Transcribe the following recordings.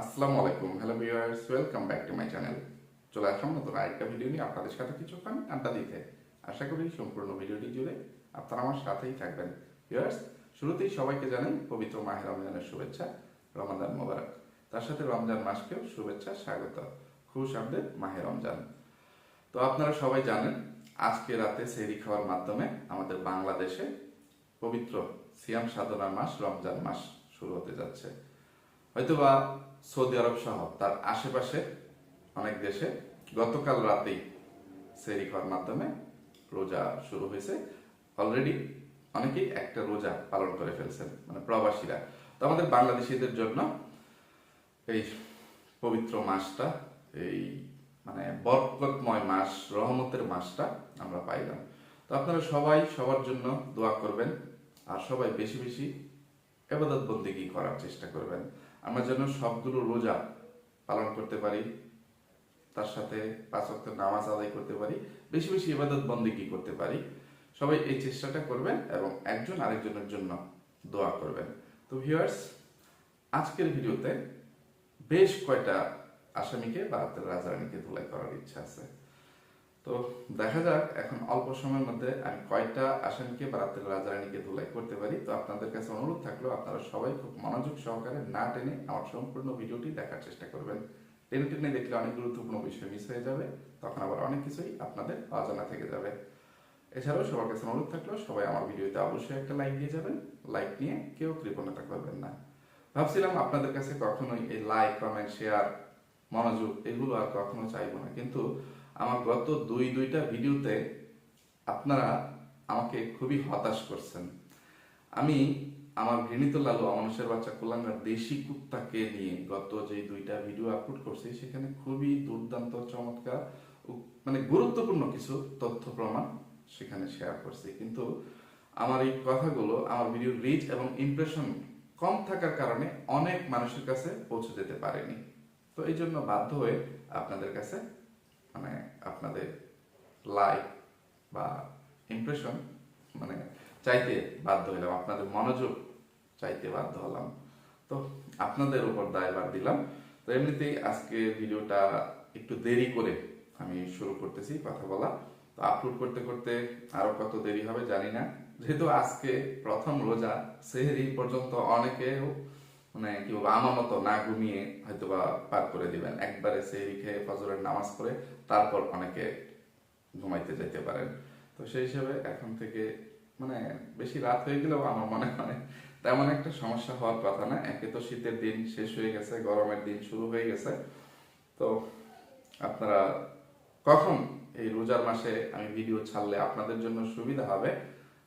আসসালামু আলাইকুম। Hello viewers welcome back to my channel চলে আসলাম নতুন আরেকটা ভিডিও নিয়ে আপনাদের সাথে কিছুক্ষণ আড্ডা দিতে। আশা করি সম্পূর্ণ ভিডিওটি জুড়ে আপনারা আমার সাথেই থাকবেন। ভিউয়ার্স শুরুতেই সবাইকে জানাই পবিত্র মাহের রমজানের শুভেচ্ছা রমাদান মোবারক। তার সাথে রমজান মাসকেও শুভেচ্ছা, স্বাগত। খুশ আমদের মাহে রমজান। তো আপনারা সবাই জানেন, আজকে রাতে সেহরি খাওয়ার মাধ্যমে আমাদের বাংলাদেশে পবিত্র সিয়াম সাধনার মাস, রমজান মাস শুরু হতে যাচ্ছে। হয়তোবা সৌদি আরব সহ তার আশেপাশে অনেক দেশে গতকাল রাতেই সেরি খাওয়ার মাধ্যমে রোজা শুরু হয়েছে। অলরেডি অনেকেই একটা রোজা পালন করে ফেলছেন মানে প্রবাসীরা। তো আমাদের বাংলাদেশিদের জন্য এই পবিত্র মাসটা, এই মানে বরকতময় মাস, রহমতের মাসটা আমরা পাইলাম। তো আপনারা সবাই সবার জন্য দোয়া করবেন, আর সবাই বেশি বেশি এবাদত বন্দিগি করার চেষ্টা করবেন। আমরা যেন সবগুলো রোজা পালন করতে পারি, তার সাথে পাঁচ ওয়াক্ত নামাজ আদায় করতে পারি, বেশি বেশি ইবাদত বন্দিগি করতে পারি, সবাই এই চেষ্টাটা করবেন এবং একজন আরেকজনের জন্য দোয়া করবেন। তো ভিউয়ার্স আজকের ভিডিওতে বেশ কয়টা আসামিকে বা রাজারানীকে ধুলাই করার ইচ্ছা আছে। তো দেখা যাক, এখন অল্প সময়ের মধ্যে আমি কয়টা আসামিকে বারাতের রাজারানীকে ধুলাই করতে পারি। তো আপনাদের কাছে অনুরোধ থাকল, আপনারা সবাই খুব মনোযোগ সহকারে না টেনে আমার সম্পূর্ণ ভিডিওটি দেখার চেষ্টা করবেন। টেনে টেনে দেখলে অনেক গুরুত্বপূর্ণ বিষয় মিস হয়ে যাবে, তখন আবার অনেক কিছুই আপনাদের অজানা থেকে যাবে। এছাড়াও সবার কাছে অনুরোধ থাকল, সবাই আমার ভিডিওতে অবশ্যই একটা লাইক দিয়ে যাবেন। লাইক নিয়ে কেউ কৃপণতা করবেন না। ভাবছিলাম আপনাদের কাছে কখনোই এই লাইক কমেন্ট শেয়ার মনোযোগ এগুলো আর কখনো চাইব না, কিন্তু আমার গত দুই, দুইটা ভিডিওতে আপনারা আমাকে খুবই হতাশ করছেন। আমি আমার ঘৃণিত লালু মানুষের বাচ্চা কুলাঙ্গার দেশি কুত্তাকে নিয়ে গত যে দুইটা ভিডিও আপলোড করছি, সেখানে খুবই দুর্দান্ত, চমৎকার মানে গুরুত্বপূর্ণ কিছু তথ্য প্রমাণ সেখানে শেয়ার করছি। কিন্তু আমার এই কথাগুলো, আমার ভিডিও রিচ এবং ইমপ্রেশন কম থাকার কারণে অনেক মানুষের কাছে পৌঁছে যেতে পারেনি। তো এই জন্য বাধ্য হয়ে আপনাদের কাছে মানে আপনাদের লাইক বা ইমপ্রেশন মানে চাইতে বাধ্য হলাম আপনাদের মনোযোগ চাইতে বাধ্য হলাম। তো আপনাদের উপর দায়ভার দিলাম। তো এমনিতেই আজকে ভিডিওটা একটু দেরি করে আমি শুরু করতেছি কথা বলা। তো আপলোড করতে করতে আরও কত দেরি হবে জানি না। যেহেতু আজকে প্রথম রোজা, সেহেরি পর্যন্ত অনেকেও মানে কি বলব, আমার মতো না ঘুমিয়ে হয়তো বা পার করে দিবেন। একবারে সেহরি খেয়ে ফজরের নামাজ পড়ে তারপর অনেকে ঘুমাইতে যেতে পারেন। তো সেই হিসাবে এখন থেকে মানে বেশি রাত হয়ে গেলেও আমার মনে হয় তেমন একটা সমস্যা হওয়ার কথা না। একে তো শীতের দিন শেষ হয়ে গেছে, গরমের দিন শুরু হয়ে গেছে। তো আপনারা কখন এই রোজার মাসে আমি ভিডিও ছাড়লে আপনাদের জন্য সুবিধা হবে?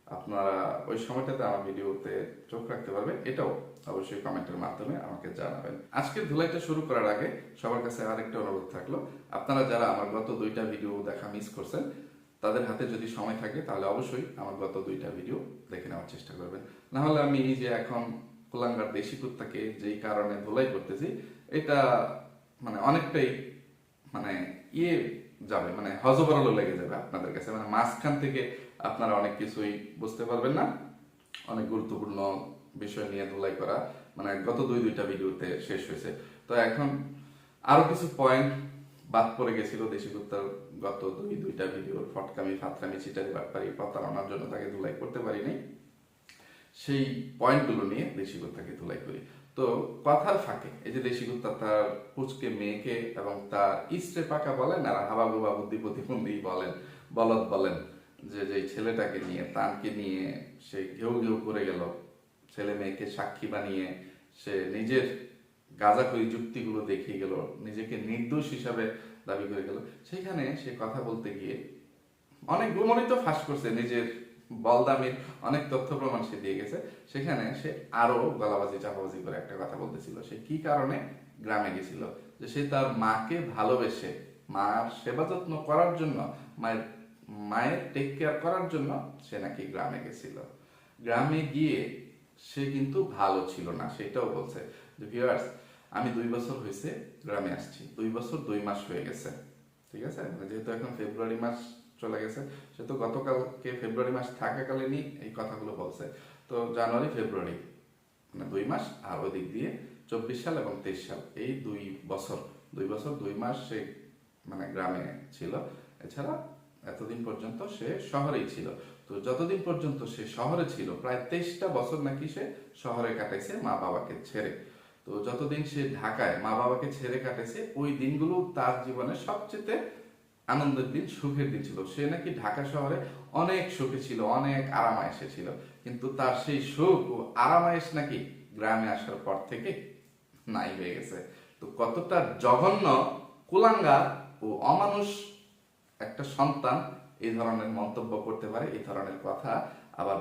আপনারা ওই সময়টাতে আমার ভিডিওতে চোখ রাখতে পারবেন, এটাও অবশ্যই কমেন্টের মাধ্যমে আমাকে জানাবেন। আজকে ধুলাইটা শুরু করার আগে সবার কাছে আরেকটা অনুরোধ থাকল। আপনারা যারা আমার গত দুইটা ভিডিও দেখা মিস করছেন, তাদের হাতে যদি সময় থাকে, তাহলে অবশ্যই আমার গত দুইটা ভিডিও দেখে নেওয়ার চেষ্টা করবেন। না হলে আমি এই যে এখন কুলাঙ্গার দেশি কুত্তাকে যেই কারণে ধুলাই করতেছি, এটা মানে অনেকটাই মানে ইয়ে যাবে মানে হজবরল লেগে যাবে আপনাদের কাছে। মানে মাঝখান থেকে আপনারা অনেক কিছুই বুঝতে পারবেন না। অনেক গুরুত্বপূর্ণ বিষয় নিয়ে ধুলাই করা মানে গত দুই, দুইটা ভিডিওতে শেষ হয়েছে। তো এখন আরও কিছু পয়েন্ট বাদ পড়ে গেছিল দেশি কুত্তার গত দুই, দুইটা ভিডিওর ফটকামি, ফাতরামি চিটারি বাটপারি, প্রতারণার জন্য তাকে ধুলাই করতে পারিনি। সেই পয়েন্টগুলো নিয়ে দেশি কুত্তাকে ধুলাই করি। তো কথার ফাঁকে, এই যে দেশি কুত্তা তার পুচকে মেয়েকে এবং তার ইস্টে পাকা বলেন আর হাবা গুবা বুদ্ধি প্রতিবন্ধী বলেন, বলদ বলেন যে যে ছেলেটাকে নিয়ে তানকে নিয়ে সে ঘেউ ঘেউ করে গেল। ছেলে মেয়েকে সাক্ষী বানিয়ে সে নিজের গাঁজাখড়ি যুক্তিগুলো দেখিয়ে গেল, নিজেকে নির্দোষ হিসাবে দাবি করে গেল। সেখানে সে কথা বলতে গিয়ে অনেক গুমরিত ফাঁস করছে, নিজের বলদামির অনেক তথ্য প্রমাণ সে দিয়ে গেছে। সেখানে সে আরও গলাবাজি, চাপাবাজি করে একটা কথা বলতেছিল। সে কি কারণে গ্রামে গেছিল? যে সে তার মাকে ভালোবেসে, মার সেবা যত্ন করার জন্য মায়ের মায়ের টেক কেয়ার করার জন্য সে নাকি গ্রামে গেছিল। গ্রামে গিয়ে সে কিন্তু ভালো ছিল না, সেটাও বলছে। ভিউয়ার্স আমি দুই বছর হয়েছে গ্রামে আসছি। দুই বছর দুই মাস হয়ে গেছে। ঠিক আছে? মানে যেহেতু এখন ফেব্রুয়ারি মাস চলে গেছে সে তো গতকালকে ফেব্রুয়ারি মাস থাকাকালীনই এই কথাগুলো বলছে। তো জানুয়ারি ফেব্রুয়ারি মানে দুই মাস আর ওই দিক দিয়ে চব্বিশ সাল এবং তেইশ সাল, এই দুই বছর দুই বছর দুই মাস সে মানে গ্রামে ছিল। এছাড়া এতদিন পর্যন্ত সে শহরেই ছিল। তো যতদিন পর্যন্ত সে শহরে ছিল, প্রায় তেইশটা বছর নাকি সে শহরে কাটাইছে মা বাবাকে ছেড়ে। তো যতদিন সে ঢাকায় মা বাবাকে ছেড়ে কাটাইছে, ওই দিনগুলো তার জীবনে সবচেয়ে আনন্দের দিন, সুখের দিন ছিল। সে নাকি ঢাকা শহরে অনেক সুখে ছিল, অনেক আরামায়েশে ছিল। কিন্তু তার সেই সুখ ও আরামায়েশ নাকি গ্রামে আসার পর থেকে নাই হয়ে গেছে। তো কতটা জঘন্য কুলাঙ্গা ও অমানুষ একটা সন্তান এই ধরনের মন্তব্য করতে পারে, এই ধরনের কথা আবার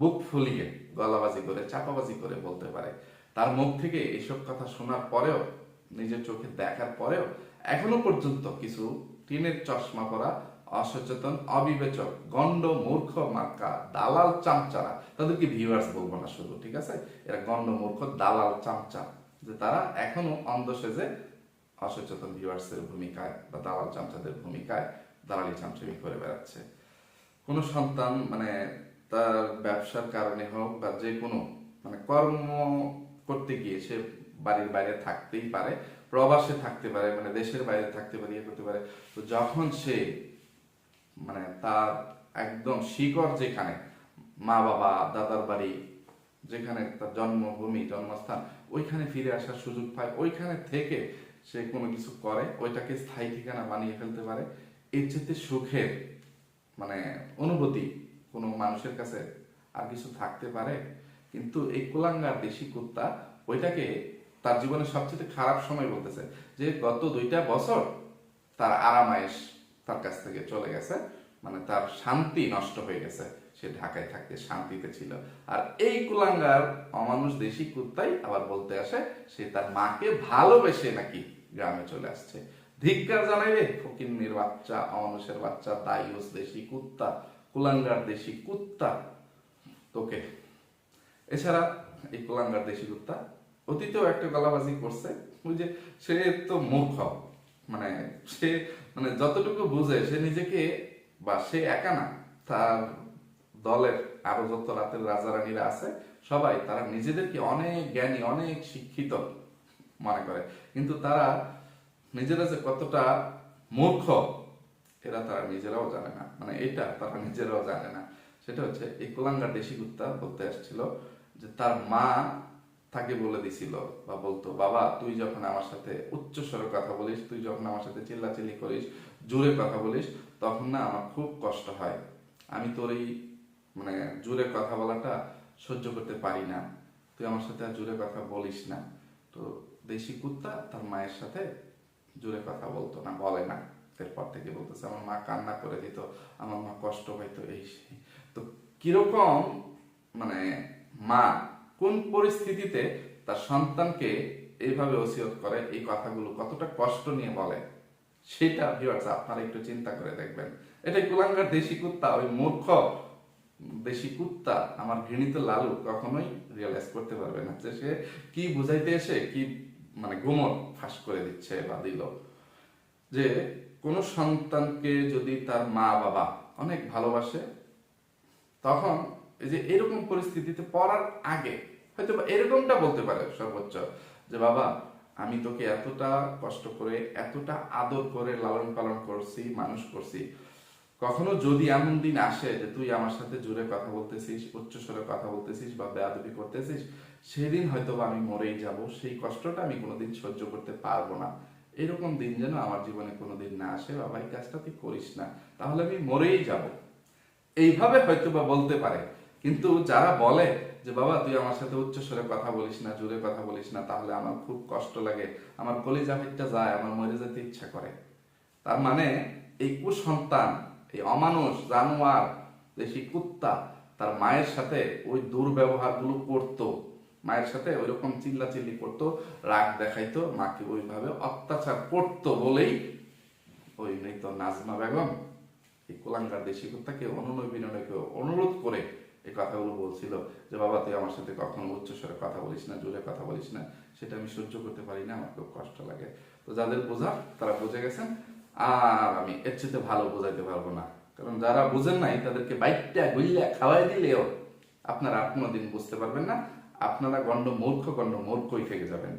বুক ফুলিয়ে, গলাবাজি করে, চাপাবাজি করে বলতে পারে। তার মুখ থেকে এইসব কথা শোনার পরেও, নিজের চোখে দেখার পরেও এখনও পর্যন্ত কিছু টিনের চশমা পরা, অসচেতন, অবিবেচক গন্ড মূর্খ, মার্কা, দালাল চামচারা, তাদেরকে ভিউয়ার্স বলব না শুধু, ঠিক আছে? এরা গন্ড মূর্খ, দালাল চামচা, যে তারা এখনও অন্ধ সেজে অসচেতন ভিউয়ার্সের ভূমিকায় বা দালাল চামচাদের ভূমিকায় দালালি চামচামি করে বেড়াচ্ছে। কোনো সন্তান মানে তার ব্যবসার কারণে হোক বা যে কোনো মানে কর্ম করতে গিয়ে সে বাড়ির বাইরে থাকতেই পারে, প্রবাসে থাকতে পারে মানে দেশের বাইরে থাকতে পারে ইয়ে করতে পারে। তো যখন সে মানে তার একদম শিকড় যেখানে, মা বাবা, দাদার বাড়ি, যেখানে তার জন্মভূমি, জন্মস্থান, ওইখানে ফিরে আসার সুযোগ পায়, ওইখানে থেকে সে কোনো কিছু করে, ওইটাকে স্থায়ী ঠিকানা বানিয়ে ফেলতে পারে। এর চেয়ে সুখের মানে অনুভূতি কোনো মানুষের কাছে আর কিছু থাকতে পারে, কিন্তু এই কুলাঙ্গার দেশি কুত্তা ওইটাকে তার জীবনের সবচেয়ে খারাপ সময় বলতেছে যে গত দুইটা বছর তার আরামায়েশ তার কাছ থেকে চলে গেছে মানে তার শান্তি নষ্ট হয়ে গেছে, সে ঢাকায় থাকতে শান্তিতে ছিল। আর এই কুলাঙ্গার অমানুষ দেশি কুত্তাই আবার বলতে আসে সে তার মাকে ভালোবেসে নাকি গ্রামে চলে আসছে। ধিক্কার জানাই রে, ফকিন্নির বাচ্চা অমানুষের বাচ্চা দাইউস দেশি কুত্তা, কুলাঙ্গার দেশি কুত্তা। তোকে। এছাড়া এই কুলাঙ্গার দেশি কুত্তা অতীতেও একটা গলাবাজি করছে, ওই যে সে তো মূর্খ। মানে সে মানে যতটুকু বুঝে, সে নিজেকে বা সে একা না, তার দলের আরও যত রাতের রাজা রানীরা আছে, সবাই তারা নিজেদেরকে অনেক জ্ঞানী, অনেক শিক্ষিত মনে করে। কিন্তু তারা নিজেরা যে কতটা মূর্খ, এরা তারা নিজেরাও জানে না। মানে এটা তারা নিজেরাও জানে না। সেটা হচ্ছে, এই কুলাঙ্গার দেশি কুত্তা বলতে আসছিল যে তার মা তাকে বলে দিছিল বা বলতো, বাবা, তুই যখন আমার সাথে উচ্চ স্বরে কথা বলিস, তুই যখন আমার সাথে চিল্লাচিল্লি করিস, জোরে কথা বলিস, তখন না আমার খুব কষ্ট হয়। আমি তোর এই মানে জোরে কথা বলাটা সহ্য করতে পারি না। তুই আমার সাথে আর জোরে কথা বলিস না। তো দেশি কুত্তা তার মায়ের সাথে জোরে কথা বলতো না, বলে না। এরপর থেকে বলতেছে, আমার মা কান্না করে দিত, আমার মা কষ্ট পাইতো এই সেই তো কীরকম মানে মা কোন পরিস্থিতিতে তার সন্তানকে এইভাবে ওসিয়ত করে, এই কথাগুলো কতটা কষ্ট নিয়ে বলে, সেটা ভিউয়ার্স আপনারা একটু চিন্তা করে দেখবেন। এটা কুলাঙ্গার দেশি কুত্তা, ওই মূর্খ দেশি কুত্তা, আমার ঘৃণিত লালু কখনোই রিয়েলাইজ করতে পারবে না যে সে কি বুঝাইতে এসে, কি মানে গোমর ফাঁস করে দিচ্ছে বা দিল। যে কোনো সন্তানকে যদি তার মা বাবা অনেক ভালোবাসে, তখন এই যে এরকম পরিস্থিতিতে পড়ার আগে হয়তো এরকমটা বলতে পারে সর্বোচ্চ যে, বাবা, আমি তোকে এতটা কষ্ট করে, এতটা আদর করে লালন পালন করছি, মানুষ করছি। কখনো যদি এমন দিন আসে যে তুই আমার সাথে জুড়ে কথা বলতেছিস, উচ্চস্বরে কথা বলতেছিস বা বেয়াদবি করতেছিস সেদিন হয়তো আমি মরেই যাব, সেই কষ্টটা আমি কোনোদিন সহ্য করতে পারব না। এরকম দিন যেন আমার জীবনে কোনোদিন না আসে, বাবা, এই কাজটা তুই করিস না, তাহলে আমি মরেই যাব। এইভাবে হয়তো বা বলতে পারে, কিন্তু যারা বলে যে, বাবা, তুই আমার সাথে উচ্চস্বরে কথা বলিস না, জোরে কথা বলিস না, তাহলে আমার খুব কষ্ট লাগে, আমার কলিজা পিঠটা যায়, আমার মরে যেতে ইচ্ছা করে। তার মানে এই কুসন্তান, এই অমানুষ, জানোয়ার দেশি কুত্তা, তার মায়ের সাথে ওই দুর্ব্যবহারগুলো করতো। মায়ের সাথে ওই রকম চিল্লা চিল্লি করতো, রাগ দেখাইতো, মাকে ওইভাবে অত্যাচার করতো বলেই ওই মৃত নাজমা বেগম এই কুলাঙ্গার দেশি কুত্তাকে অনুনয় বিনয়কে অনুরোধ করে এই কথাগুলো বলছিল যে, বাবা, তুই আমার সাথে কখনো উচ্চস্বরে কথা বলিস না, জোরে কথা বলিস না, সেটা আমি সহ্য করতে পারি না, আমার খুব কষ্ট লাগে। তো যাদের বোঝা তারা বুঝে গেছেন। আর আমি এর চেয়ে ভালো বোঝাইতে পারব না। কারণ যারা বুঝেন নাই, তাদেরকে বাইকটা গুইলা খাওয়াই দিলেও আপনারা আর কোনোদিন বুঝতে পারবেন না। আপনারা গণ্ড মূর্খ, গণ্ড মূর্খই থেকে যাবেন।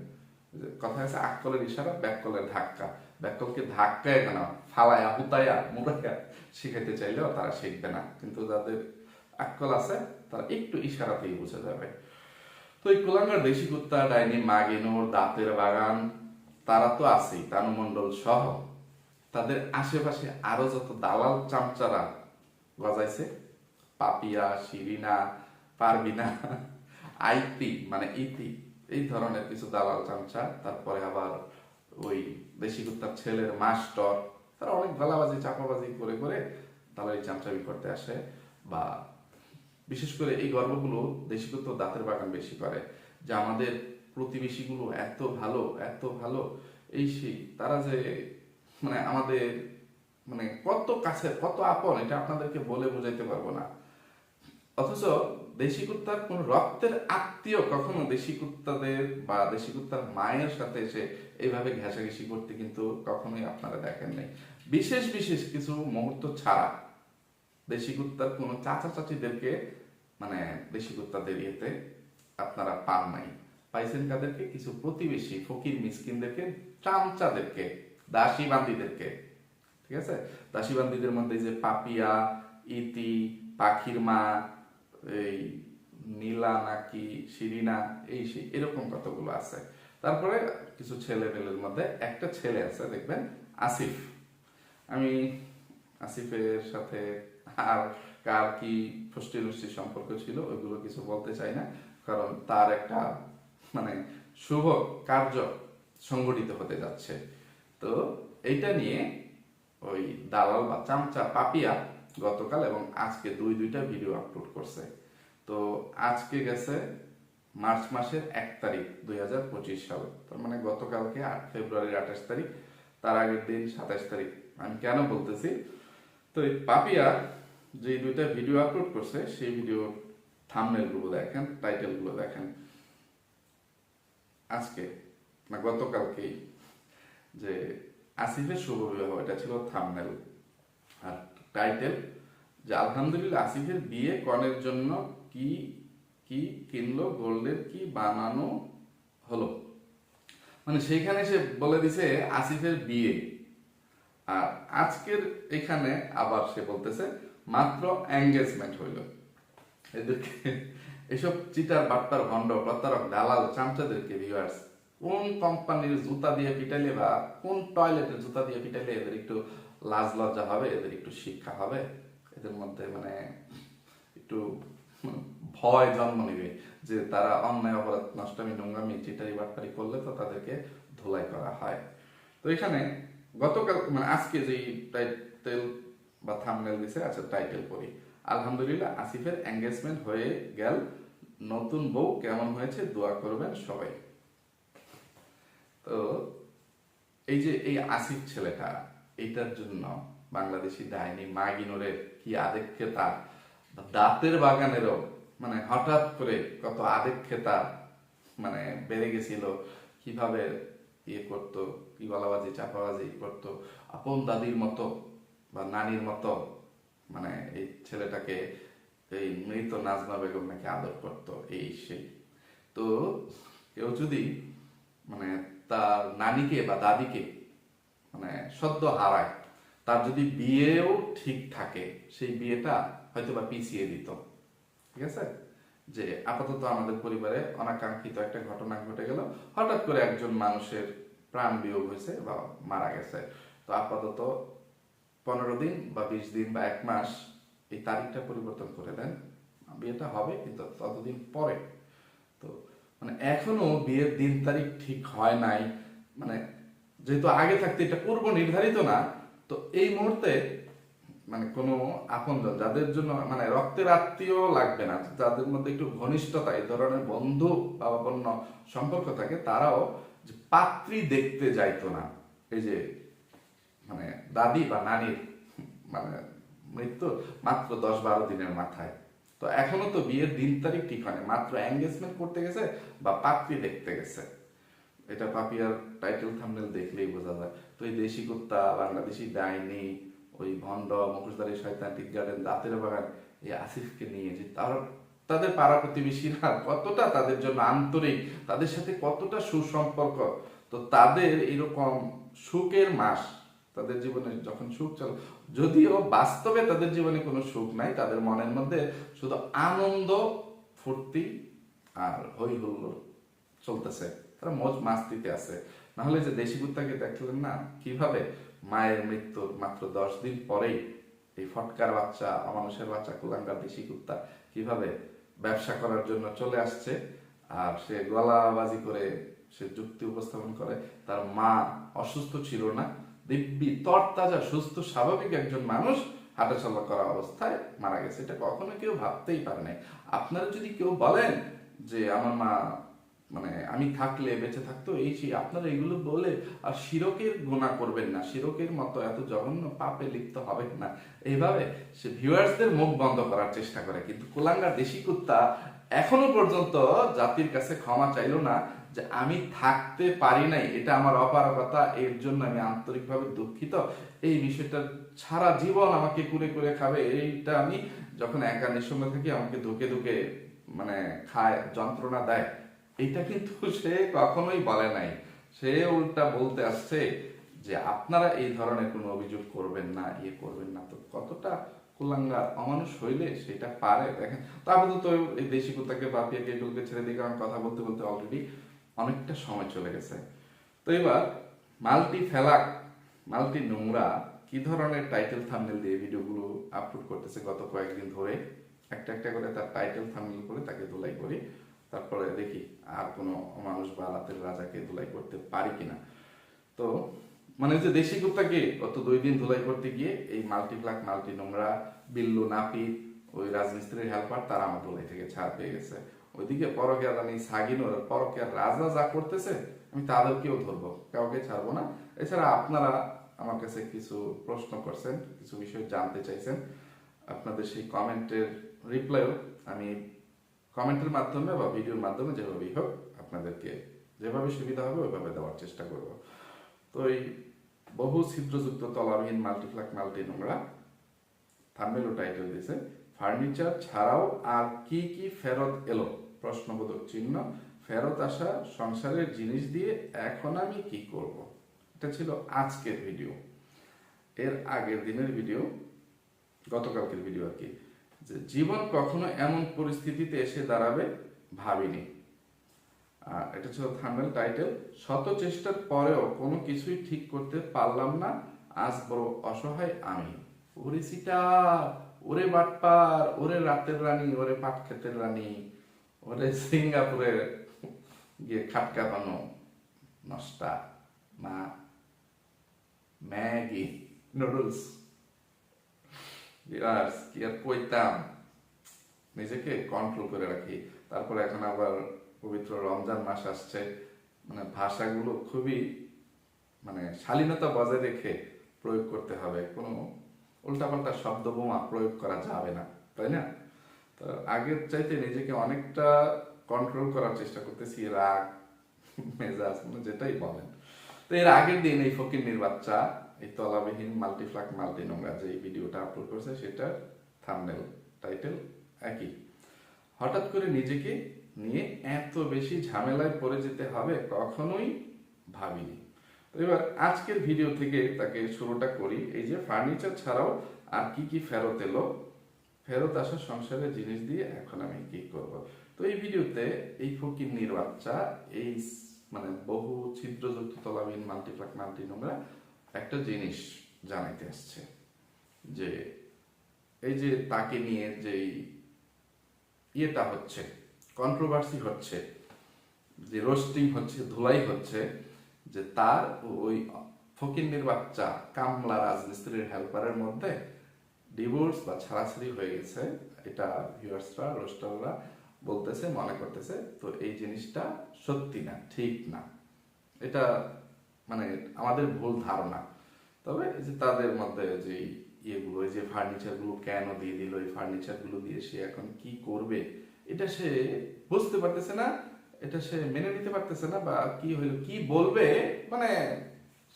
কথা আছে আকলের ইশারা, ব্যাককলের ধাক্কা। ব্যাককলকে ধাক্কায় কেন ফালায়া, হুতায়া মুড়াইয়া শিখাইতে চাইলেও তারা শিখবে না। কিন্তু যাদের আকল আছে, তারা একটু ইশারাতেই বুঝে যাবে। তো এই কুলাঙ্গার দেশি কুত্তা, ডাইনি মাগিনোর দাঁতের বাগান, তারা তো আছেই, তানুমণ্ডল সহ। তাদের আশেপাশে আরও যত দালাল চামচারা গজাইছে, পাপিয়া, শিরিনা, পারবিনা আইতি মানে ইতি, এই ধরনের কিছু দালাল চামচা, তারপরে আবার ওই দেশি কুত্তার ছেলের মাস্টার, তারা অনেক গলাবাজি চাপাবাজি করে করে দালালি চামচাবি করতে আসে। বা বিশেষ করে এই গর্বগুলো দেশি কুত্তার দাঁতের বাগান বেশি করে, যে আমাদের প্রতিবেশীগুলো এত ভালো এত ভালো। এই সেই, তারা যে মানে আমাদের মানে কত কাছে কত আপন, এটা আপনাদেরকে বলে বোঝাইতে পারব না। অথচ দেশি কুত্তার কোন রক্তের আত্মীয় কখনো দেশি কুত্তাদের বা দেশি কুত্তার মায়ের সাথে এসে এইভাবে ঘেঁষাঘেঁষি করতে কিন্তু কখনোই আপনারা দেখেন নাই। বিশেষ বিশেষ কিছু মুহূর্ত ছাড়া দেশি কুত্তার কোনো চাচা চাচিদেরকে মানে দেশি কুত্তাদের ইয়েতে আপনারা পান নাই। পাইছেন কাদেরকে? কিছু প্রতিবেশী, ফকির মিসকিনদেরকে, চামচাদেরকে দাসী বান্দিদেরকে ঠিক আছে? দাসী বান্দিদের মধ্যে যে পাপিয়া, ইতি, পাখির মা এই নীলা নাকি শিরিনা, এই সেই এরকম কতগুলো আছে। তারপরে কিছু ছেলে মেলের মধ্যে একটা ছেলে আছে, দেখবেন, আসিফ। আমি আসিফের সাথে আর কার কি ফষ্টি নষ্টি সম্পর্ক ছিল, ওইগুলো কিছু বলতে চাই না, কারণ তার একটা মানে শুভ কার্য সংগঠিত হতে যাচ্ছে। তো এইটা নিয়ে ওই দালাল বা চামচা পাপিয়া গতকাল এবং আজকে দুই দুইটা ভিডিও আপলোড করছে। তো আজকে গেছে মার্চ মাসের এক তারিখ দুই হাজার পঁচিশ সাল। তার মানে গতকালকে আট ফেব্রুয়ারির আঠাশ তারিখ, তার আগের দিন সাতাশ তারিখ। আমি কেন বলতেছি? তো এই পাপিয়া যে দুইটা ভিডিও আপলোড করছে, সেই ভিডিও থামনেলগুলো দেখেন টাইটেলগুলো দেখেন। আজকে না, গতকালকেই যে আসিফের শুভ বিবাহ, এটা ছিল থামনেল আর টাইটেল, যে আলহামদুলিল্লাহ আসিফের বিয়ে কনের জন্য কি কি কিনলো গোল্ডের কি বানানো হলো। মানে সেইখানে সে বলে দিছে আসিফের বিয়ে। আর আজকের এখানে আবার সে বলতেছে, মাত্র এঙ্গেজমেন্ট হইল। এদেরকে এসব চিটার, বাট্টার, ভণ্ড, প্রতারক, দালাল, চামচাদেরকে ভিউয়ার্স কোন কোম্পানির জুতা দিয়ে পিটাইলে বা কোন টয়লেটের জুতা দিয়ে পিটাইলে এদের একটু লাজ লজ্জা হবে, এদের একটু শিক্ষা হবে, এদের মধ্যে মানে একটু ভয়, জন্ম নেবে যে তারা অন্যায়, অপরাধ, নষ্টমী, নোংরামি চিটারি বাটপারি করলে তো তাদেরকে ধোলাই করা হয়। তো এখানে গতকাল মানে আজকে যে টাইটেল বা থামনেল দিছে আচ্ছা টাইটেল পড়ি। আলহামদুলিল্লাহ, আসিফের এঙ্গেজমেন্ট হয়ে গেল। নতুন বউ কেমন হয়েছে, দোয়া করবেন সবাই। তো এই যে এই আসিফ ছেলেটা এইটার জন্য বাংলাদেশি ডাইনি মাগিনোরের কি আদেক্ষেতা দাঁতের বাগানেরও মানে হঠাৎ করে কত আদেক্ষেতা মানে বেড়ে গেছিল। কীভাবে ইয়ে করতো, কি গলাবাজি, চাপাবাজি করতো? আপন দাদির মতো বা নানির মতো মানে এই ছেলেটাকে এই মৃত নাজমা বেগম নাকি আদর করতো, এই সেই। তো কেউ যদি মানে তার নানিকে বা দাদিকে মানে সদ্য হারায়, তার যদি বিয়েও ঠিক থাকে, সেই বিয়েটা হয়তো বা পিছিয়ে দিত। ঠিক আছে? যে আপাতত আমাদের পরিবারে অনাকাঙ্ক্ষিত একটা ঘটনা ঘটে গেল, হঠাৎ করে একজন মানুষের প্রাণ বিয়োগ হয়েছে বা মারা গেছে। তো আপাতত পনেরো দিন বা বিশ দিন বা এক মাস এই তারিখটা পরিবর্তন করে দেন। বিয়েটা হবে, কিন্তু ততদিন পরে। তো মানে এখনও বিয়ের দিন তারিখ ঠিক হয় নাই। মানে যেহেতু আগে থাকতে এটা পূর্ব নির্ধারিত না, তো এই মুহূর্তে মানে কোনো আপনজন যাদের জন্য মানে রক্তের আত্মীয় লাগবে না, যাদের মধ্যে একটু ঘনিষ্ঠতা, এই ধরনের বন্ধু বা অন্য সম্পর্ক থাকে, তারাও যে পাত্রী দেখতে যাইতো না। এই যে মানে দাদি বা নানির মানে মৃত্যু মাত্র দশ বারো দিনের মাথায়। তো এখনও তো বিয়ের দিন তারিখ ঠিক হয়নি, মাত্র এঙ্গেজমেন্ট করতে গেছে বা পাত্রী দেখতে গেছে। এটা পাপিয়ার টাইটেল থামনেল দেখলেই বোঝা যায়। তো এই দেশি কুত্তা, বাংলাদেশি ডাইনি, ওই ভণ্ড, মুখোশধারী শয়তান গার্ডেন, দাঁতের বাগান, এই আসিফকে নিয়ে যে তার, তাদের পাড়া প্রতিবেশীরা কতটা তাদের জন্য আন্তরিক, তাদের সাথে কতটা সুসম্পর্ক, তো তাদের এরকম সুখের মাস, তাদের জীবনে যখন সুখ চলে, যদিও বাস্তবে তাদের জীবনে কোনো সুখ নাই, তাদের মনের মধ্যে শুধু আনন্দ, ফুর্তি আর হই হুল্লোড় চলতেছে। তারা মজ মাস্তিতে আছে। নাহলে যে দেশি কুত্তাকে দেখলেন না, কীভাবে মায়ের মৃত্যুর মাত্র দশ দিন পরেই এই ফটকার বাচ্চা, অমানুষের বাচ্চা, কুলাঙ্গার দেশি কুত্তা কীভাবে ব্যবসা করার জন্য চলে আসছে, আর সে গলাবাজি করে, সে যুক্তি উপস্থাপন করে, তার মা অসুস্থ ছিল না, দিব্যি তরতাজা, সুস্থ, স্বাভাবিক একজন মানুষ হাঁটাচলা করা অবস্থায় মারা গেছে। এটা কখনো কেউ ভাবতেই পারে নাই। আপনারা যদি কেউ বলেন যে, আমার মা মানে আমি থাকলে, বেঁচে থাকতো, এই সেই আপনারা এগুলো বলে আর শিরকের গোনা করবেন না। শিরকের মতো এত জঘন্য পাপে লিপ্ত হবেন না। এইভাবে সে ভিউয়ার্সদের মুখ বন্ধ করার চেষ্টা করে। কিন্তু কুলাঙ্গার দেশি কুত্তা এখনও পর্যন্ত জাতির কাছে ক্ষমা চাইলো না যে আমি থাকতে পারি নাই। এটা আমার অপারগতা, এর জন্য আমি আন্তরিকভাবে দুঃখিত। এই বিষয়টা সারা জীবন আমাকে কুরে কুরে খাবে। এইটা আমি যখন একা নিঃসঙ্গ থাকি আমাকে ধুকে ধুকে মানে খায়, যন্ত্রণা দেয় এটা কিন্তু সে কখনোই বলে নাই। সে উল্টা বলতে আসছে যে, আপনারা এই ধরনের কোনো অভিযোগ করবেন না ইয়ে করবেন না। তো কতটা কুলাঙ্গার অমানুষ হইলে সেটা পারে? দেখেন, তো এই দেশি কুত্তাকে বাপিয়াকে এগুলোকে ছেড়ে দিয়ে কারণ কথা বলতে বলতে অলরেডি অনেকটা সময় চলে গেছে। তো এবার মাল্টি ফেলাক, মাল্টি নোংরা কি ধরনের টাইটেল থাম্বনেল দিয়ে ভিডিওগুলো আপলোড করতেছে গত কয়েকদিন ধরে? একটা একটা করে তার টাইটেল থাম্বনেল করে তাকে ধুলাই করি। তারপরে দেখি আর কোনো মানুষ বা রাতের রাজাকে ধুলাই করতে পারি কিনা। তো মানে যে দেশি কুত্তাকে গত দুই দিন ধুলাই করতে গিয়ে এই মাল্টি মাল্টিপ্লাক, মাল্টি নোংরা, বিল্লু, নাপিত, ওই রাজমিস্ত্রির হেল্পার তারা আমার ধুলাই থেকে ছাড় পেয়ে গেছে। ওইদিকে পরকিয়া রানী সাগিন ওর পরকিয়ার রাজা যা করতেছে, আমি তাদেরকেও ধরবো, কাউকে ছাড়বো না। এছাড়া আপনারা আমার কাছে কিছু প্রশ্ন করছেন, কিছু বিষয় জানতে চাইছেন, আপনাদের সেই কমেন্টের রিপ্লাইও আমি কমেন্টের মাধ্যমে বা ভিডিওর মাধ্যমে যেভাবেই হোক আপনাদেরকে যেভাবে সুবিধা হবে, ওইভাবে দেওয়ার চেষ্টা করব। তো এই বহু ছিদ্রযুক্ত তলাবিহীন মাল্টিফ্লাক মাল্টি নোংরা থাম্বেল ও টাইটেল দিয়েছে। ফার্নিচার ছাড়াও আর কি কি ফেরত এলো? প্রশ্নবোধক চিহ্ন, ফেরত আসা সংসারের জিনিস দিয়ে এখন আমি কি করব? এটা ছিল আজকের ভিডিও। এর আগের দিনের ভিডিও, গতকালকের ভিডিও আর কি। জীবন কখনো এমন পরিস্থিতিতে এসে দাঁড়াবে ভাবিনি। আর এটা ছিল থাম্বেল টাইটেল। শত চেষ্টার পরেও কোনো কিছুই ঠিক করতে পারলাম না। আজ বড় অসহায় আমি। ওরে সিটা ওরে বাটপার, ওরে রাতের রানী, ওরে পাট ক্ষেতের রানী, ওরে সিঙ্গাপুরের গিয়ে খাটকা বানো নষ্টা না ম্যাগি, নুডলস। বিরাস কি আর কইতাম নিজেকে কন্ট্রোল করে রাখি। তারপরে এখন আবার পবিত্র রমজান মাস আসছে। মানে ভাষাগুলো খুবই মানে শালীনতা বজায় রেখে প্রয়োগ করতে হবে। কোনো উল্টাপাল্টা শব্দ বোমা প্রয়োগ করা যাবে না, তাই না? তো আগের চাইতে নিজেকে অনেকটা কন্ট্রোল করার চেষ্টা করতেছি, রাগ, মেজাজ মানে যেটাই বলেন। তো এর আগের দিন এই ফকির বাচ্চা এই তলাবিহীন মাল্টিফ্লাক মাল্টি নোংরা যে ভিডিওটা আপলোড করেছে, সেটার থাম্বনেল টাইটেল একই। হঠাৎ করে নিজেকে নিয়ে এত বেশি ঝামেলায় পড়ে যেতে হবে কখনোই ভাবিনি। তো এবার আজকের ভিডিও থেকে তাকে শুরুটা করি। এই যে ফার্নিচার ছাড়াও আর কি কি ফেরত এলো, ফেরত আসা সংসারের জিনিস দিয়ে এখন আমি কি করব? তো এই ভিডিওতে এই ফকির বাচ্চা, এই মানে বহু ছিদ্রযুক্ত তলাবিহীন মাল্টিপ্লাক মাল্টি নোংরা একটা জিনিস জানাইতে আসছে, যে এই যে তাকে নিয়ে যেই ইয়েটা হচ্ছে কন্ট্রোভার্সি হচ্ছে, যে রোস্টিং হচ্ছে, ধুলাই হচ্ছে, যে তার ওই ফকিন্নির বাচ্চা কামলা রাজমিস্ত্রির হেল্পারের মধ্যে ডিভোর্স বা ছাড়াছাড়ি হয়ে গেছে, এটা ভিউয়ার্সরা রোস্টাররা বলতেছে, মনে করতেছে, তো এই জিনিসটা সত্যি না, ঠিক না। এটা মানে আমাদের ভুল ধারণা। তবে যে তাদের মধ্যে যে ইয়েগুলো যে ফার্নিচারগুলো কেন দিয়ে দিল, এই ফার্নিচারগুলো দিয়ে সে এখন কি করবে, এটা সে বুঝতে পারতেছে না, এটা সে মেনে নিতে পারতেছে না বা কি হইল, কি বলবে মানে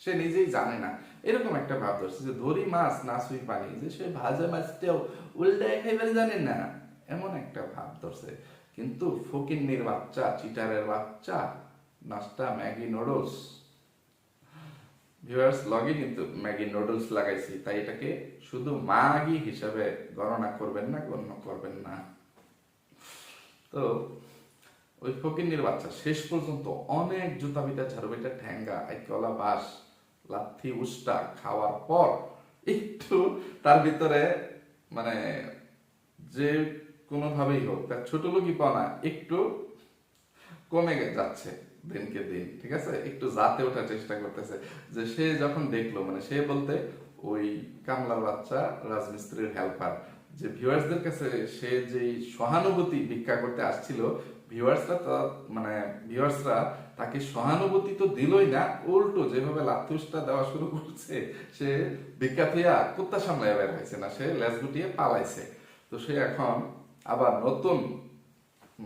সে নিজেই জানে না। এরকম একটা ভাব ধরছে যে ধরি মাছ না সুই পানি, যে সে ভাজা মাছটাও উল্টায় খাইবার জানে না, এমন একটা ভাব ধরছে। কিন্তু ফকিন্নির বাচ্চা, চিটারের বাচ্চা, নাস্তা, ম্যাগি, নুডলস ভিউয়ার্স লগে কিন্তু ম্যাগি নুডলস লাগাইছি, তাই এটাকে শুধু মাগি হিসাবে গণনা করবেন না, গণ্য করবেন না। তো, ওই ফকিন্নির বাচ্চা, শেষ পর্যন্ত অনেক জুতা বিটা ঝাড়ু বিটা ঠ্যাঙ্গা একলা বাস, লাথি, উস্টা খাওয়ার পর একটু তার ভিতরে মানে যে কোনোভাবেই হোক, তার ছোট লোকই পানা একটু কমে যাচ্ছে। দিনকে দিন, ঠিক আছে? একটু জাতে ওঠার চেষ্টা করতেছে। যে সে যখন দেখল মানে সে বলতে, ওই কামলার বাচ্চা রাজমিস্ত্রির হেল্পার যে ভিউয়ার্সদের কাছে সে যে সহানুভূতি ভিক্ষা করতে আসছিল ভিউয়ার্সরা মানে ভিউয়ার্সরা তাকে সহানুভূতি তো দিলই না, উল্টো যেভাবে লাথুসটা দেওয়া শুরু করছে, সে ভিক্ষা থিয়া কুত্তা সামলায় বের হয়েছে না, সে লেজ গুটিয়ে পালাইছে। তো সে এখন আবার নতুন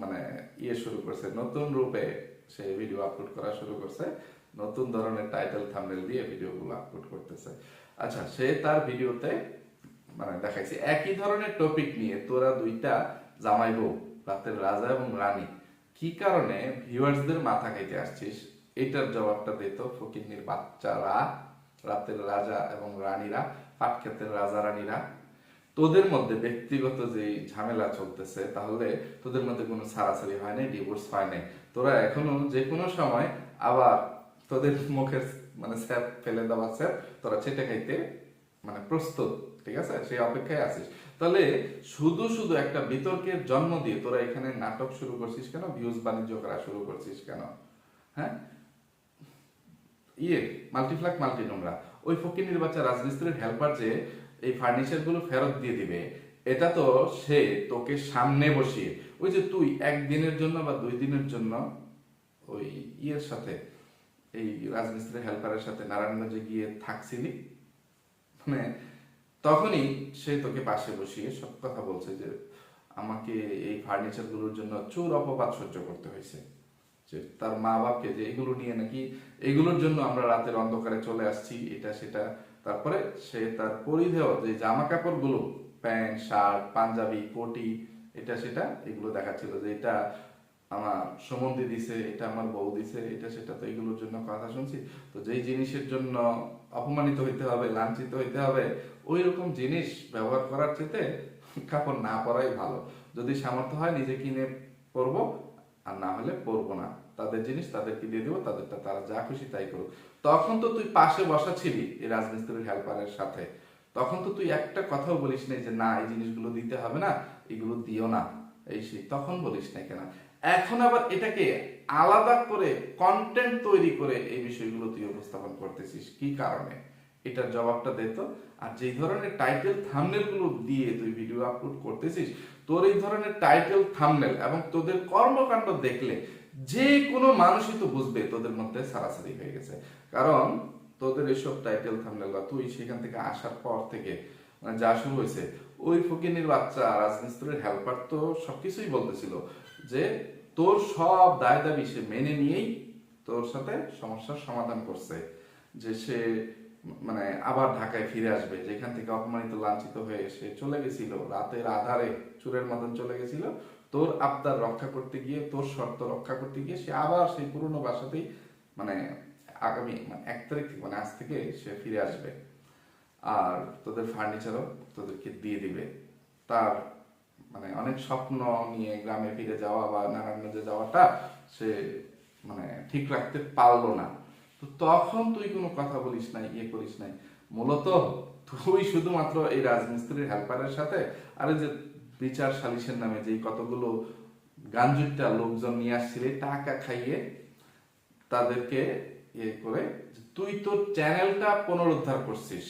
মানে ইয়ে শুরু করছে, নতুন রূপে সে ভিডিও আপলোড করা শুরু করছে। নতুন ধরনের টাইটেল থাম্বনেল দিয়ে ভিডিওগুলো আপলোড করতেছে। আচ্ছা সে তার ভিডিওতে মানে দেখাইছে, একই ধরনের টপিক নিয়ে তোরা দুইটা জামাই বউ, রাতের রাজা এবং রানী, কি কারণে ভিউয়ার্সদের মাথা খাইতে আসছিস? এটার জবাবটা দিত ফকিন্নির বাচ্চারা, রাতের রাজা এবং রানীরা, পাটক্ষেতের রাজা রানীরা তোদের মধ্যে ব্যক্তিগত যে ঝামেলা চলতেছে, তাহলে তোদের মধ্যে কোনো ছাড়াছাড়ি হয় নাই ডিভোর্স হয় নাই। তোরা এখনও যে কোনো সময় আবার তোদের মুখের মানে স্যাপ ফেলে দেওয়া স্যাপ তোরা চেটে খাইতে মানে প্রস্তুত, ঠিক আছে? সেই অপেক্ষায় আছিস। তাহলে শুধু শুধু একটা বিতর্কের জন্ম দিয়ে তোরা এখানে নাটক শুরু করছিস কেন? ভিউজ বাণিজ্য করা শুরু করছিস কেন? হ্যাঁ? ইয়ে মাল্টিফ্লাক মাল্টি নোংরা ওই ফকির বাচ্চা রাজমিস্ত্রির হেল্পার যে এই ফার্নিচারগুলো ফেরত দিয়ে দিবে। এটা তো সে তোকে সামনে বসিয়ে, ওই যে তুই একদিনের জন্য বা দুই দিনের জন্য ওই ইয়ের সাথে, এই রাজমিস্ত্রির হেল্পারের সাথে নারায়ণগঞ্জে গিয়ে থাকছিলি? মানে তখনই সে তোকে পাশে বসিয়ে সব কথা বলছে যে আমাকে এই ফার্নিচারগুলোর জন্য চোর অপবাদ সহ্য করতে হয়েছে। যে তার মা বাপকে যে এগুলো নিয়ে নাকি এগুলোর জন্য আমরা রাতের অন্ধকারে চলে আসছি, এটা সেটা। তারপরে সে তার পরিধেয় যে জামা কাপড়গুলো প্যান্ট, শার্ট, পাঞ্জাবি, কোটি, এটা সেটা এগুলো দেখাচ্ছিল যে এটা আমার সম্বন্ধে দিছে, এটা আমার বউ দিছে, এটা সেটা তো এগুলোর জন্য কথা শুনছি। তো যেই জিনিসের জন্য অপমানিত হইতে হবে, লাঞ্ছিত হইতে হবে ওই রকম জিনিস ব্যবহার করার চেতে কাপড় না পরাই ভালো। যদি সামর্থ্য হয় নিজে কিনে পরবো আর না হলে পরবো না। তাদের জিনিস তাদেরকে দিয়ে দেবো, তাদেরটা তারা যা খুশি তাই করুক। তখন তো তুই পাশে বসা ছিলি এই রাজমিস্ত্রির হেল্পারের সাথে। তখন তো তুই একটা কথাও বলিস নাই যে, না, এই জিনিসগুলো দিতে হবে না, এগুলো দিও না। এই সেই তখন বলিস না কেন? এখন আবার এটাকে আলাদা করে কন্টেন্ট তৈরি করে এই বিষয়গুলো তুই উপস্থাপন করতেছিস। কি কারণে? এটার জবাবটা দে তো। আর যেই ধরনের টাইটেল থামনেলগুলো দিয়ে তুই ভিডিও আপলোড করতেছিস তোর এই ধরনের টাইটেল থামনেল এবং তোদের কর্মকাণ্ড দেখলে যে কোনো মানুষই তো বুঝবে তোদের মধ্যে সারাসারি হয়ে গেছে। কারণ তোদের এসব টাইটেল থামনেল বা তুই সেখান থেকে আসার পর থেকে মানে যা শুরু হয়েছে, ওই ফকিনের বাচ্চা, রাজমিস্ত্রির হেল্পার তো সবকিছুই বলতেছিল যে তোর সব দায় দাবি সে মেনে নিয়েই তোর সাথে সমস্যার সমাধান করছে, যে সে মানে আবার ঢাকায় ফিরে আসবে, যেখান থেকে অপমানিত, লাঞ্ছিত হয়ে সে চলে গেছিল রাতের আধারে। চুরের মতন চলে গেছিল। তোর আবদার রক্ষা করতে গিয়ে, তোর শর্ত রক্ষা করতে গিয়ে সে আবার সেই পুরনো বাসাতেই মানে আগামী মানে এক তারিখ থেকে মানে আজ থেকে সে ফিরে আসবে। আর তোদের ফার্নিচারও তোদেরকে দিয়ে দিবে। তার মানে অনেক স্বপ্ন নিয়ে গ্রামে ফিরে যাওয়া বা নারায়ণগঞ্জে যাওয়াটা সে মানে ঠিক রাখতে পারল না। তো তখন তুই কোনো কথা বলিস নাই ইয়ে করিস নাই। মূলত তুই শুধুমাত্র এই রাজমিস্ত্রির হেল্পারের সাথে, আরে যে বিচার সালিসের নামে যে কতগুলো গাঞ্জুটটা লোকজন নিয়ে আসছিলি টাকা খাইয়ে তাদেরকে ইয়ে করে তুই তো চ্যানেলটা পুনরুদ্ধার করছিস।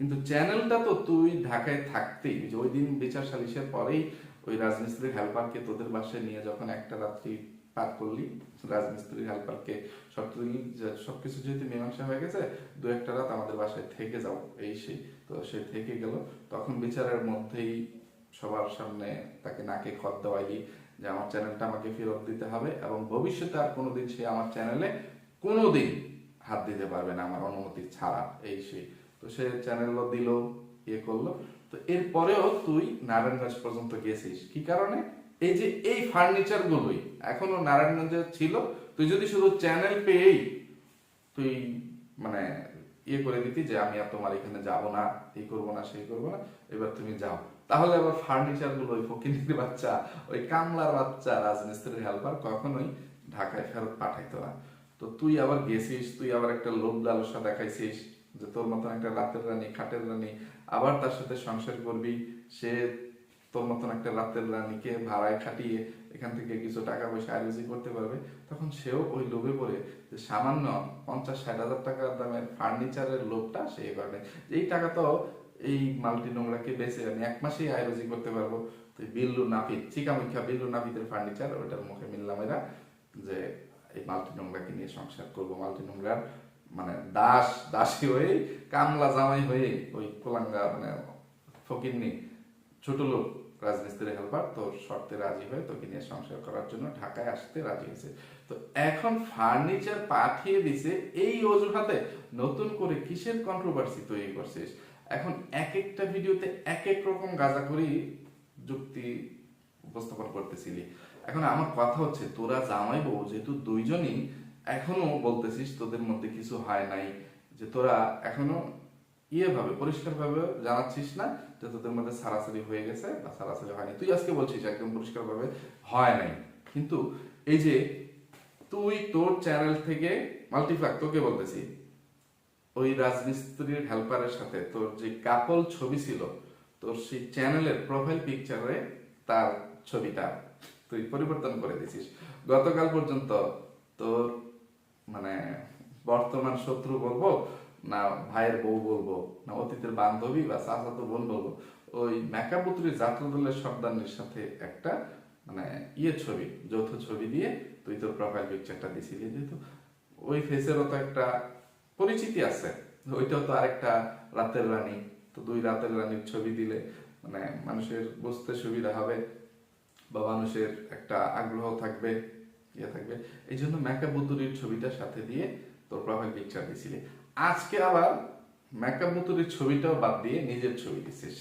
কিন্তু চ্যানেলটা তো তুই ঢাকায় থাকতেই যে ওই দিন বিচার সালিশের পরেই ওই রাজমিস্ত্রির হেল্পারকে তোদের বাসায় নিয়ে যখন একটা রাত্রি পার করলি, রাজমিস্ত্রির হেল্পারকে দিলি সবকিছু যেহেতু মীমাংসা হয়ে গেছে, দু একটা রাত আমাদের বাসায় থেকে যাও। এই সেই, তো সে থেকে গেল। তখন বিচারের মধ্যেই সবার সামনে তাকে নাকে খত দেওয়াইলি যে আমার চ্যানেলটা আমাকে ফেরত দিতে হবে এবং ভবিষ্যতে আর কোনোদিন সে আমার চ্যানেলে কোনোদিন হাত দিতে পারবে না আমার অনুমতি ছাড়া। এই সেই তো সে চ্যানেলও দিল ইয়ে করল। তো এরপরেও তুই নারায়ণগঞ্জ পর্যন্ত গেছিস, কি কারণে? এই যে এই ফার্নিচার গুলোই এখনও নারায়ণগঞ্জে ছিল, তুই যদি শুধু চ্যানেল পেয়েই তুই মানে ইয়ে করে দিতি যে আমি আর তোমার এখানে যাব না, এই করব না, সেই করব না, এবার তুমি যাও। তাহলে আবার ফার্নিচারগুলো ওই ফকিনির বাচ্চা, ওই কামলার বাচ্চা, রাজমিস্ত্রির হেল্পার কখনোই ঢাকায় ফেরত পাঠাইতো না। তো তুই আবার গেছিস, তুই আবার একটা লোভ লালসা দেখাইছিস যে তোর মতন একটা রাতের রানী, খাটের রানী, আবার তার সাথে সংসার করবি, সে তোর মতন একটা রাতের রানীকে ভাড়ায় খাটিয়ে এখান থেকে কিছু টাকা পয়সা আয়োজি করতে পারবে, তখন সেও ওই লোভে পড়ে যে সামান্য পঞ্চাশ ষাট হাজার টাকার দামের ফার্নিচারের লোভটা সে করে এই টাকা তো এই মাল্টি নোংরাকে বেচে আমি এক মাসেই আয়োজি করতে পারব। তো বিল্লু নাপিত চিকামিকা বিল্লু নাপিতের ফার্নিচার ওটার মুখে মিললাম এরা যে এই মাল্টি নোংরাকে নিয়ে সংসার করব। মাল্টি নোংরার মানে দাস, দাসী হয়ে কামলা জামাই হয়ে ওই কোলাঙ্গা মানে ফকিরনি ছোট লোক রাজমিস্ত্রি হেল্পার তো শর্তে রাজি হয়ে তোকে নিয়ে সংসার করার জন্য ঢাকায় আসতে রাজি হয়েছে। তো এখন ফার্নিচার পাঠিয়ে দিছে এই অজুহাতে। নতুন করে কিসের কন্ট্রোভার্সি তৈরি করছিস? এখন এক একটা ভিডিওতে এক এক রকম গাজা করি যুক্তি উপস্থাপন করতেছিলি। এখন আমার কথা হচ্ছে, তোরা জামাই বউ, যেহেতু দুইজনই, এখনও বলতেছিস তোদের মধ্যে কিছু হয় নাই, যে তোরা এখনও ইয়ে ভাবে পরিষ্কার ভাবে জানাচ্ছিস না যে তোদের মধ্যে সারাসারি হয়ে গেছে বা সারাসারি হয়নি। তুই আজকে বলছিস, একদম পরিষ্কার ভাবে হয় নাই। কিন্তু এই যে তুই তোর চ্যানেল থেকে মাল্টিফ্যাক তোকে বলতেছি, ওই রাজমিস্ত্রির হেল্পারের সাথে তোর যে কাপল ছবি ছিল, তোর সেই চ্যানেলের প্রোফাইল পিকচারে তার ছবিটা তুই পরিবর্তন করে দিছিস গতকাল পর্যন্ত তোর মানে বর্তমান শত্রু বলব না, ভাইয়ের বউ বলব, না অতীতের বান্ধবী বা চাচাতো বোন বলব, ওই মেকাপুত্রী জাতীয় সর্দারনির সাথে একটা মানে ইয়ে ছবি, যৌথ ছবি দিয়ে তুই তোর প্রোফাইল পিকচারটা দিছিলি। যেহেতু ওই ফেসেরও তো একটা পরিচিতি আছে। ওইটাও তো আরেকটা রাতের রানী। তো দুই রাতের রানীর ছবি দিলে মানে মানুষের বুঝতে সুবিধা হবে বা মানুষের একটা আগ্রহ থাকবে ইয়ে থাকবে। এই জন্য মেকআপ বুতুরির ছবিটা সাথে দিয়ে তোর প্রোফাইল পিকচার দিছিলি। আজকে আবার মেকআপ বুতুরির ছবিটাও বাদ দিয়ে নিজের ছবি দিছিস।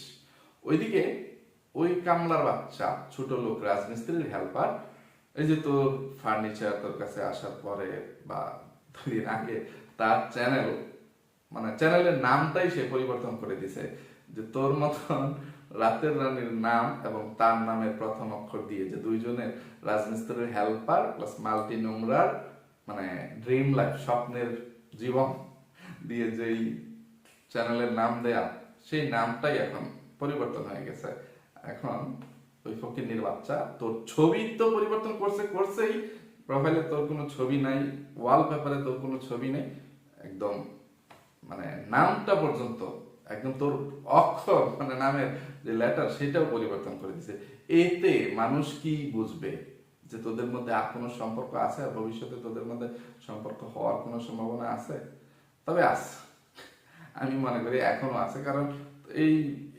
ওইদিকে ওই কামলার বাচ্চা, ছোট লোক, রাজমিস্ত্রির হেল্পার এই যে তোর ফার্নিচার তোর কাছে আসার পরে বা দুদিন আগে তার চ্যানেল মানে চ্যানেলের নামটাই সে পরিবর্তন করে দিছে যে তোর মতন রাতের রানীর নাম এবং তার নামের প্রথম অক্ষর দিয়ে যে দুইজনের রাজমিস্ত্রির হেল্পার প্লাস মাল্টি নোংরার মানে ড্রিম লাইফ স্বপ্নের জীবন। দিয়ে যেই চ্যানেলের নাম দেয়া, সেই নামটাই এখন পরিবর্তন হয়ে গেছে। এখন ওই ফকিরনির বাচ্চা, তোর ছবি তো পরিবর্তন করছে, করছেই। প্রোফাইলে তোর কোনো ছবি নাই ওয়াল পেপারে তোর কোনো ছবি নেই। একদম মানে নামটা পর্যন্ত, একদম তোর অক্ষর মানে নামের যে লেটার সেটাও পরিবর্তন করে দিছে। এতে মানুষ কি বুঝবে? যে তোদের মধ্যে আর কোনো সম্পর্ক আছে আর ভবিষ্যতে তোদের মধ্যে সম্পর্ক হওয়ার কোনো সম্ভাবনা আছে? তবে আছে আমি মনে করি এখনও আছে, কারণ এই,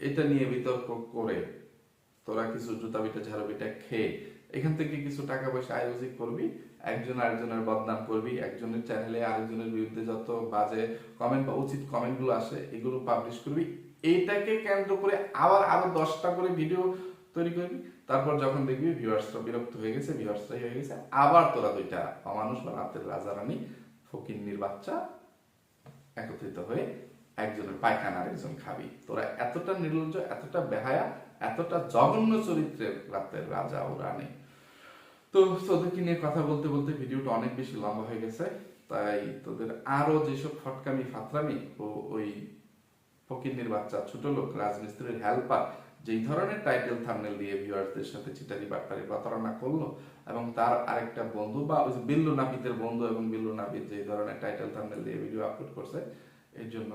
এটা নিয়ে বিতর্ক করে তোরা কিছু জুতা বিটা ঝাড়ু বিটা খেয়ে এখান থেকে কিছু টাকা পয়সা আয়োজিত করবি, একজন আরেকজনের বদনাম করবি, একজনের চ্যানেলে আরেকজনের বিরুদ্ধে যত বাজে কমেন্ট বা উচিত কমেন্টগুলো আসে, এগুলো পাবলিশ করবি। এইটাকে কেন্দ্র করে আবার আরও দশটা করে ভিডিও তৈরি করবি। তারপর যখন দেখবি ভিউয়ার্সরা বিরক্ত হয়ে গেছে ভিউয়ার্সরাই হয়ে গেছে, আবার তোরা দুইটা অমানুষ বা রাতের রাজা রানী ফকিন্নির বাচ্চা একত্রিত হয়ে একজনের পায়খানা আরেকজন খাবি। তোরা এতটা নির্লজ্জ, এতটা বেহায়া, এতটা জঘন্য চরিত্রের রাতের রাজা ও রানী। তো তোদেরকে নিয়ে কথা বলতে বলতে ভিডিওটা অনেক বেশি লম্বা হয়ে গেছে। তাই তোদের আরও যেসব ফটকামি, ফাতরামি ও ওই ফকিন্নির বাচ্চা, ছোট লোক, রাজমিস্ত্রির হেল্পার যেই ধরনের টাইটেল থামনেল দিয়ে ভিউয়ারদের সাথে চিটারি বাটপারি প্রতারণা করল, এবং তার আরেকটা বন্ধু বা ওই বিল্লু নাপিতের বন্ধু এবং বিল্লু নাপিত যে ধরনের টাইটেল থামনেল দিয়ে ভিডিও আপলোড করছে, এর জন্য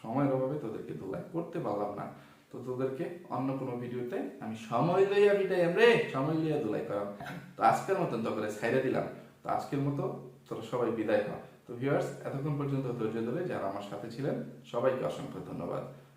সময়ের অভাবে তোদেরকে ধুলাই করতে পারলাম না। তো তোদেরকে অন্য কোনো ভিডিওতে আমি সময় লইয়া বিটাই রে, সময় লইয়া ধুলাই করাম। তো আজকের মতন তোকে ছাইড়া দিলাম। তো আজকের মতো তোরা সবাই বিদায় হ। তো ভিউয়ার্স এতক্ষণ পর্যন্ত ধৈর্য ধরে যারা আমার সাথে ছিলেন, সবাইকে অসংখ্য ধন্যবাদ।